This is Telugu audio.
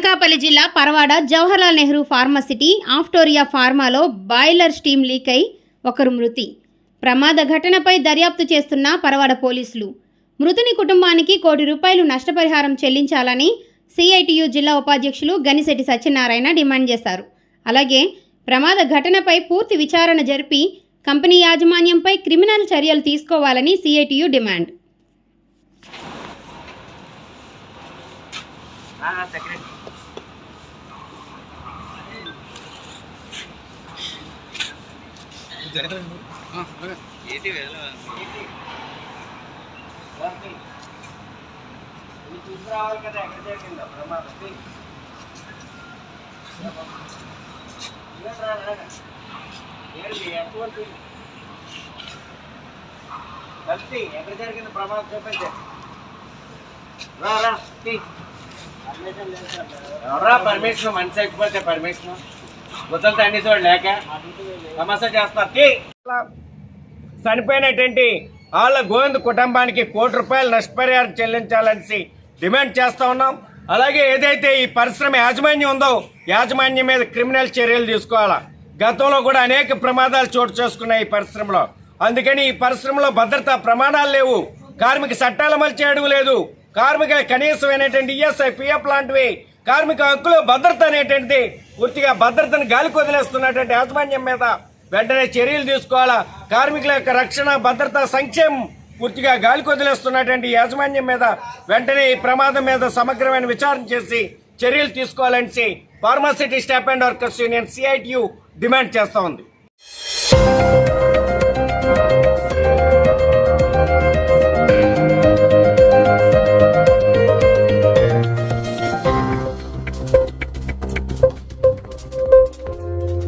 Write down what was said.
అనకాపల్లి జిల్లా పరవాడ జవహర్లాల్ నెహ్రూ ఫార్మసిటీ ఆఫ్టోరియా ఫార్మాలో బాయిలర్ స్టీమ్ లీక్ అయి ఒకరు మృతి. ప్రమాద ఘటనపై దర్యాప్తు చేస్తున్న పరవాడ పోలీసులు. మృతుని కుటుంబానికి కోటి రూపాయలు నష్టపరిహారం చెల్లించాలని సిఐటియు జిల్లా ఉపాధ్యక్షులు గనిశెట్టి సత్యనారాయణ డిమాండ్ చేశారు. అలాగే ప్రమాద ఘటనపై పూర్తి విచారణ జరిపి కంపెనీ యాజమాన్యంపై క్రిమినల్ చర్యలు తీసుకోవాలని సిఐటియు డిమాండ్. సెక్రటరీ ఏంటి తీసుకురావాలి కదా ఎక్కడ జరిగిందో? ప్రమాదం. ఎక్కడ జరిగింది ప్రమాదం చూపించే రా రా. ఎవరా పర్మిషన్ మనిషి ఎక్కిపోతే పర్మిషన్ గుద్దలతో తండ్రి చూడు లేక సమస్య చేస్తారు చనిపోయినటువంటి వాళ్ళ గోవింద్ కుటుంబానికి కోటి రూపాయలు నష్టపరిహారం చెల్లించాలని డిమాండ్ చేస్తూ ఉన్నాం. అలాగే ఏదైతే ఈ పరిశ్రమ యాజమాన్యం ఉందో యాజమాన్యం మీద క్రిమినల్ చర్యలు తీసుకోవాలా? గతంలో కూడా అనేక ప్రమాదాలు చోటు చేసుకున్నాయి ఈ పరిశ్రమలో. అందుకని ఈ పరిశ్రమలో భద్రతా ప్రమాణాలు లేవు. కార్మిక చట్టాలు అమలు చేయడం లేదు. కార్మిక కనీసమైనటువంటి ఈఎస్ఐ పిఎఫ్ లాంటివి కార్మిక హక్కులు భద్రత అనేటువంటిది పూర్తిగా భద్రతను గాలికి వదిలేస్తున్నటువంటి యాజమాన్యం మీద వెంటనే చర్యలు తీసుకోవాలా? కార్మికుల యొక్క రక్షణ భద్రత సంక్షేమం పూర్తిగా గాలికి వదిలేస్తున్నటువంటి యాజమాన్యం మీద వెంటనే ఈ ప్రమాదం మీద సమగ్రమైన విచారణ చేసి చర్యలు తీసుకోవాలని pharma city staff and workers union CITU demand చేస్తోంది